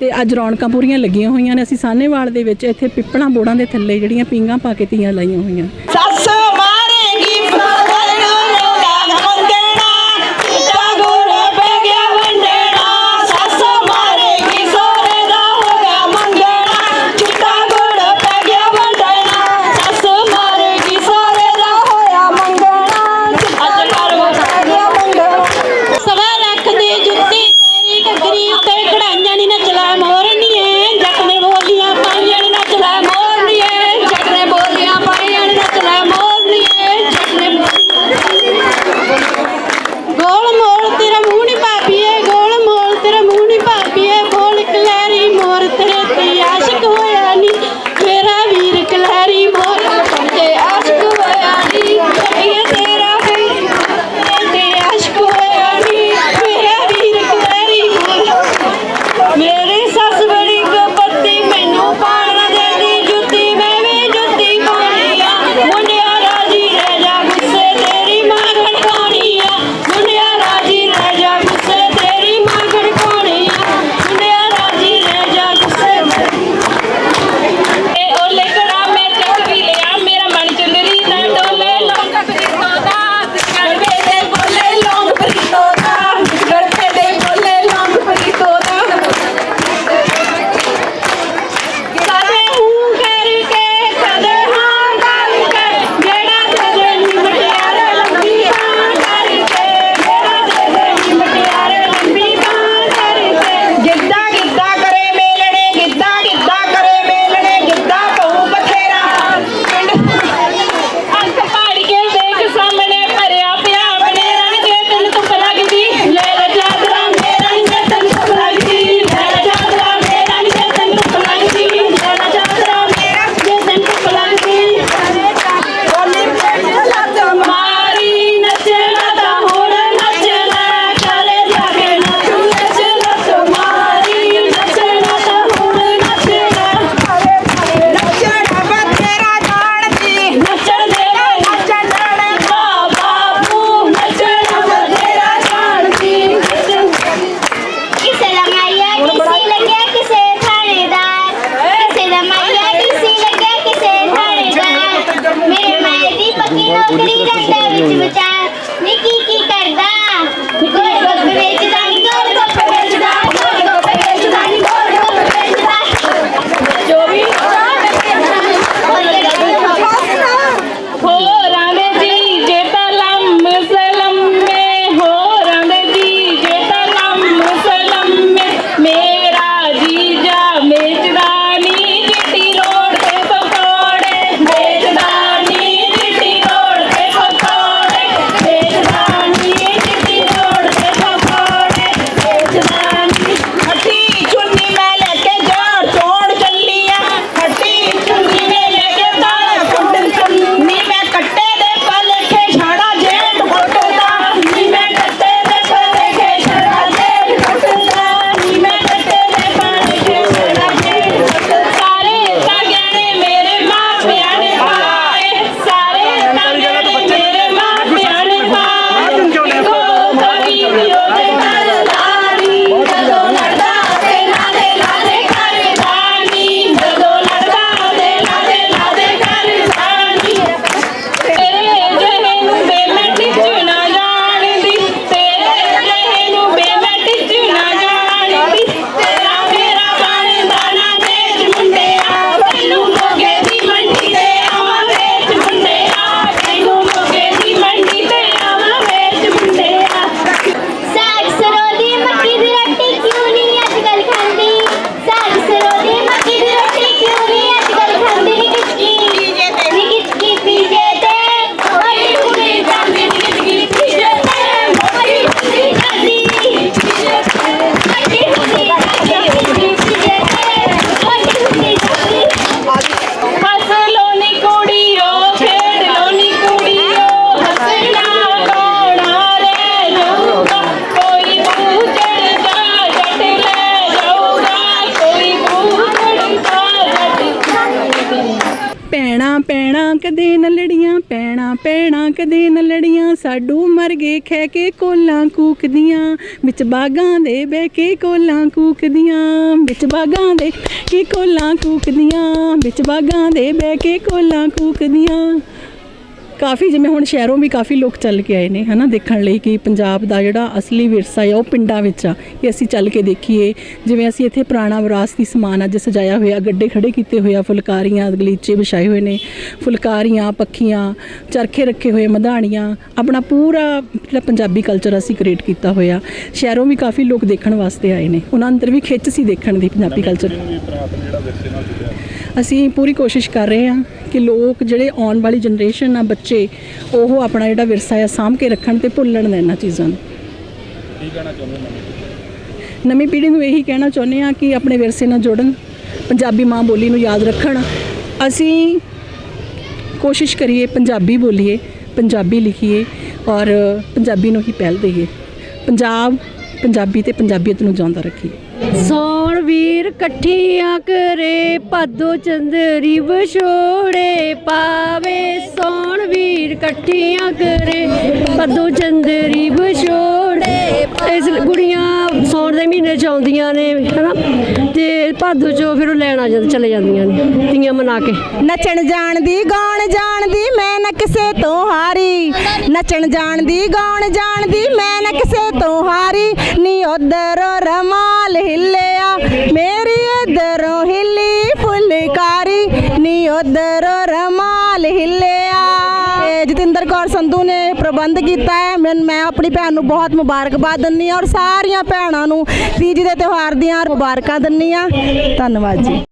ਤੇ ਅੱਜ ਰੌਣਕਾਂ ਪੂਰੀਆਂ ਲੱਗੀਆਂ ਹੋਈਆਂ ਨੇ। ਅਸੀਂ ਸਾਨੇਵਾਲ ਦੇ ਵਿੱਚ ਇੱਥੇ ਪਿੱਪਲਾਂ ਬੋੜਾਂ ਦੇ ਥੱਲੇ ਜਿਹੜੀਆਂ ਪੀਂਘਾਂ ਪਾ ਕੇ ਤੀਆਂ ਲਾਈਆਂ ਹੋਈਆਂ। ਸਤਿ Nikita, Nikita, Nikita. ਕਦੇ ਨਾ ਲੜੀਆਂ, ਸਾਡੂ ਮਰ ਗਏ ਖੈ ਕੇ ਕੋਲਾਂ ਕੂਕਦੀਆਂ। ਵਿੱਚ ਬਾਗਾਂ ਦੇ ਬਹਿ ਕੇ ਕੋਲਾਂ ਕੂਕਦੀਆਂ। ਵਿੱਚ ਬਾਗਾਂ ਦੇ ਕੇ ਕੋਲਾਂ ਕੂਕਦੀਆਂ। ਵਿੱਚ ਬਾਗਾਂ ਦੇ ਬਹਿ ਕੇ ਕੋਲਾਂ ਕੂਕਦੀਆਂ। ਕਾਫੀ ਜਿਵੇਂ ਹੁਣ ਸ਼ਹਿਰੋਂ ਵੀ ਕਾਫੀ ਲੋਕ ਚੱਲ ਕੇ ਆਏ ਨੇ ਹਨਾ ਦੇਖਣ ਲਈ ਕਿ ਪੰਜਾਬ ਦਾ ਜਿਹੜਾ ਅਸਲੀ ਵਿਰਸਾ ਹੈ ਉਹ ਪਿੰਡਾਂ ਵਿੱਚ ਆ ਕਿ ਅਸੀਂ ਚੱਲ ਕੇ ਦੇਖੀਏ। ਜਿਵੇਂ ਅਸੀਂ ਇੱਥੇ ਪੁਰਾਣਾ ਵਿਰਾਸਤੀ ਸਮਾਨ ਅੱਜ ਸਜਾਇਆ ਹੋਇਆ ਗੱਡੇ ਖੜੇ ਕੀਤੇ ਹੋਏ ਆ ਫੁਲਕਾਰੀਆਂ ਗਲੀਚੇ ਵਿਛਾਏ ਹੋਏ ਨੇ ਫੁਲਕਾਰੀਆਂ ਪੱਖੀਆਂ ਚਰਖੇ ਰੱਖੇ ਹੋਏ ਮਧਾਣੀਆਂ ਆਪਣਾ ਪੂਰਾ ਜਿਹੜਾ ਪੰਜਾਬੀ ਕਲਚਰ ਅਸੀਂ ਕ੍ਰੀਏਟ ਕੀਤਾ ਹੋਇਆ। ਸ਼ਹਿਰੋਂ ਵੀ ਕਾਫੀ ਲੋਕ ਦੇਖਣ ਵਾਸਤੇ ਆਏ ਨੇ। ਉਹਨਾਂ ਅੰਦਰ ਵੀ ਖਿੱਚ ਸੀ ਦੇਖਣ ਦੀ ਪੰਜਾਬੀ ਕਲਚਰ ਅਸੀਂ ਪੂਰੀ ਕੋਸ਼ਿਸ਼ ਕਰ ਰਹੇ ਹਾਂ ਕਿ ਲੋਕ ਜਿਹੜੇ ਆਉਣ ਵਾਲੀ ਜਨਰੇਸ਼ਨ ਆ ਬੱਚੇ ਉਹ ਆਪਣਾ ਜਿਹੜਾ ਵਿਰਸਾ ਆ ਸਾਂਭ ਕੇ ਰੱਖਣ ਤੇ ਭੁੱਲਣ ਨਾ ਇਹਨਾਂ ਚੀਜ਼ਾਂ ਨੂੰ। ਕੀ ਕਹਿਣਾ ਚਾਹੁੰਦੇ ਹੋ ਨਵੀਂ ਪੀੜ੍ਹੀ ਨਵੀਂ ਪੀੜ੍ਹੀ ਨੂੰ ਇਹੀ ਕਹਿਣਾ ਚਾਹੁੰਦੇ ਆ ਕਿ ਆਪਣੇ ਵਿਰਸੇ ਨਾਲ ਜੁੜਨ ਪੰਜਾਬੀ ਮਾਂ ਬੋਲੀ ਨੂੰ ਯਾਦ ਰੱਖਣ। ਅਸੀਂ ਕੋਸ਼ਿਸ਼ ਕਰੀਏ ਪੰਜਾਬੀ ਬੋਲੀਏ ਪੰਜਾਬੀ ਲਿਖੀਏ ਔਰ ਪੰਜਾਬੀ ਨੂੰ ਹੀ ਪਹਿਲ ਦੇਈਏ। ਪੰਜਾਬ ਪੰਜਾਬੀ ਤੇ ਪੰਜਾਬੀਅਤ ਨੂੰ ਜਿਉਂਦਾ ਰੱਖੀਏ। ਸੋਣ ਵੀਰ ਇਕੱਠੀਆਂ ਕਰੇ, ਭਾਦੋ ਚੰਦਰੀ ਵਿਛੋੜੇ ਪਾਵੇ ਸੋਣ ਵੀਰ ਇਕੱਠੀਆਂ ਕਰੇ, ਭਾਦੋ ਚੰਦਰੀ ਵਿਛੋੜੇ ਇਸ ਲਈ ਸੌਣ ਦੇ ਮਹੀਨੇ ਚ ਆਉਂਦੀਆਂ ਨੇ, ਹਨਾ? ਤੇ ਭਾਦੋ ਚੋਂ ਫਿਰ ਉਹ ਲੈਣ ਆ ਜਾਂਦੇ, ਚਲੇ ਜਾਂਦੀਆਂ ਨੇ, ਤੀਆਂ ਮਨਾ ਕੇ। ਨੱਚਣ ਜਾਣਦੀ ਗਾਉਣ ਜਾਣਦੀ ਮੈਂ ਨਾ ਕਿਸੇ ਤੋਂ ਹਾਰੀ। ਨੱਚਣ ਜਾਣਦੀ ਗਾਉਣ ਜਾਣਦੀ ਮੈਂ ਨਾ ਕਿਸੇ ਤੋਂ ਹਾਰੀ। ਨੀ ਉਧਰੋਂ ਰਮਾਲ ਹਿੱਲਿਆ ਮੇਰੀ ਇਧਰੋਂ ਹਿੱਲੀ ਫੁਲਕਾਰੀ ਨੀ ਉਧਰੋਂ ਰਮਾਲ ਹਿੱਲਿਆ ਜਤਿੰਦਰ ਕੌਰ ਸੰਧੂ ਨੇ ਪ੍ਰਬੰਧ ਕੀਤਾ ਹੈ ਮੈਂ ਮੈਂ ਆਪਣੀ ਭੈਣ ਨੂੰ ਬਹੁਤ ਮੁਬਾਰਕਬਾਦ ਦਿੰਦੀ ਹਾਂ ਔਰ ਸਾਰੀਆਂ ਭੈਣਾਂ ਨੂੰ ਤੀਜ ਦੇ ਤਿਉਹਾਰ ਦੀਆਂ ਮੁਬਾਰਕਾਂ ਦਿੰਦੀ ਹਾਂ ਧੰਨਵਾਦ ਜੀ